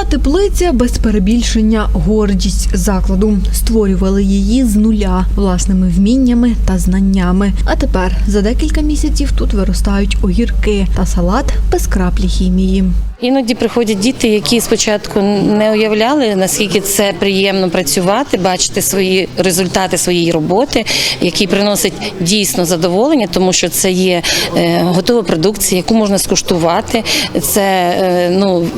Ця теплиця без перебільшення гордість закладу. Створювали її з нуля власними вміннями та знаннями. А тепер за декілька місяців тут виростають огірки та салат без краплі хімії. Іноді приходять діти, які спочатку не уявляли, наскільки це приємно працювати, бачити свої результати своєї роботи, які приносять дійсно задоволення, тому що це є е, готова продукція, яку можна скуштувати. Це е, ну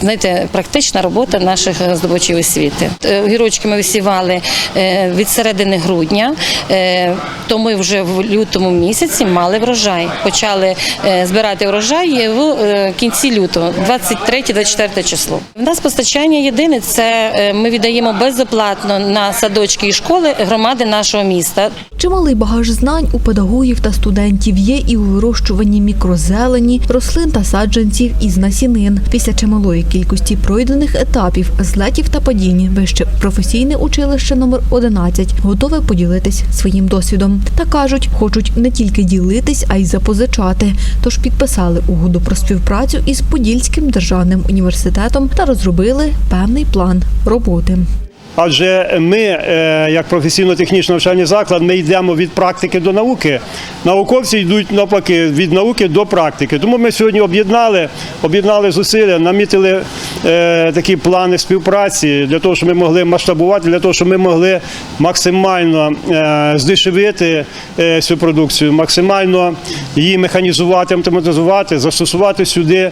знаєте, практична робота наших здобувачів освіти. Е, Огірочки ми висівали е, від середини грудня, е, то ми вже в лютому місяці мали врожай. Почали е, збирати врожай в е, кінці лютого, 23-24 число. У нас постачання єдине це е, ми віддаємо безоплатно на садочки і школи громади нашого міста. Чималий багаж знань у педагогів та студентів є і у вирощуванні мікрозелені, рослин та саджанців із насінин. Після чималої кількості пройдених етапів, злетів та падінь, вище професійне училище номер 11 готове поділитись своїм досвідом. Та кажуть, хочуть не тільки ділитись, а й запозичати. Тож підписали угоду про співпрацю із Подільським державним університетом та розробили певний план роботи. Адже ми, е, як професійно-технічний навчальний заклад, ми йдемо від практики до науки. Науковці йдуть навпаки від науки до практики. Тому ми сьогодні об'єднали, об'єднали зусилля, намітили е, такі плани співпраці для того, щоб ми могли масштабувати, для того, щоб ми могли максимально е, здешевити е, цю продукцію, максимально її механізувати, автоматизувати, застосувати сюди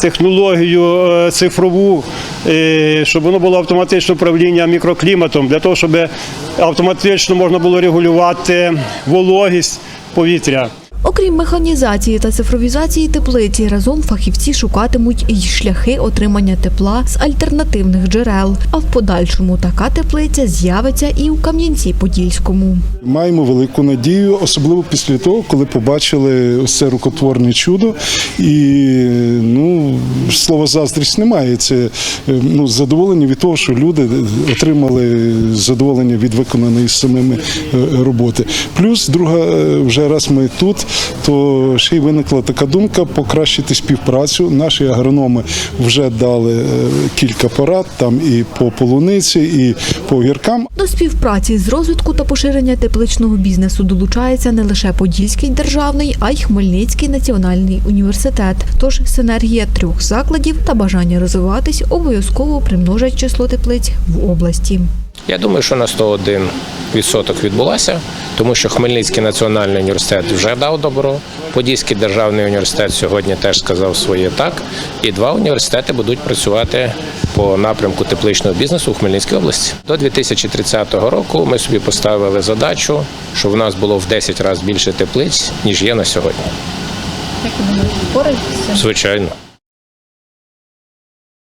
технологію е, цифрову, е, щоб воно було автоматичне управління мікрокліматом, для того, щоб автоматично можна було регулювати вологість повітря. Окрім механізації та цифровізації теплиці, разом фахівці шукатимуть і шляхи отримання тепла з альтернативних джерел. А в подальшому така теплиця з'явиться і у Кам'янці-Подільському. Маємо велику надію, особливо після того, коли побачили це рукотворне чудо. І ну, слова заздрість немає. Це е, ну, задоволення від того, що люди отримали задоволення від виконаної самими е, роботи. Плюс, друга, е, вже раз ми тут, то ще й виникла така думка покращити співпрацю. Наші агрономи вже дали е, кілька порад там і по полуниці, і по огіркам. До співпраці з розвитку та поширення тепличного бізнесу долучається не лише Подільський державний, а й Хмельницький національний університет. Тож синергія трьох закладів та бажання розвиватись обов'язково примножать число теплиць в області. Я думаю, що на 101 відсоток відбулася, тому що Хмельницький національний університет вже дав добро. Подільський державний університет сьогодні теж сказав своє так. І два університети будуть працювати по напрямку тепличного бізнесу у Хмельницькій області. До 2030 року ми собі поставили задачу, щоб в нас було в 10 разів більше теплиць, ніж є на сьогодні. Звичайно.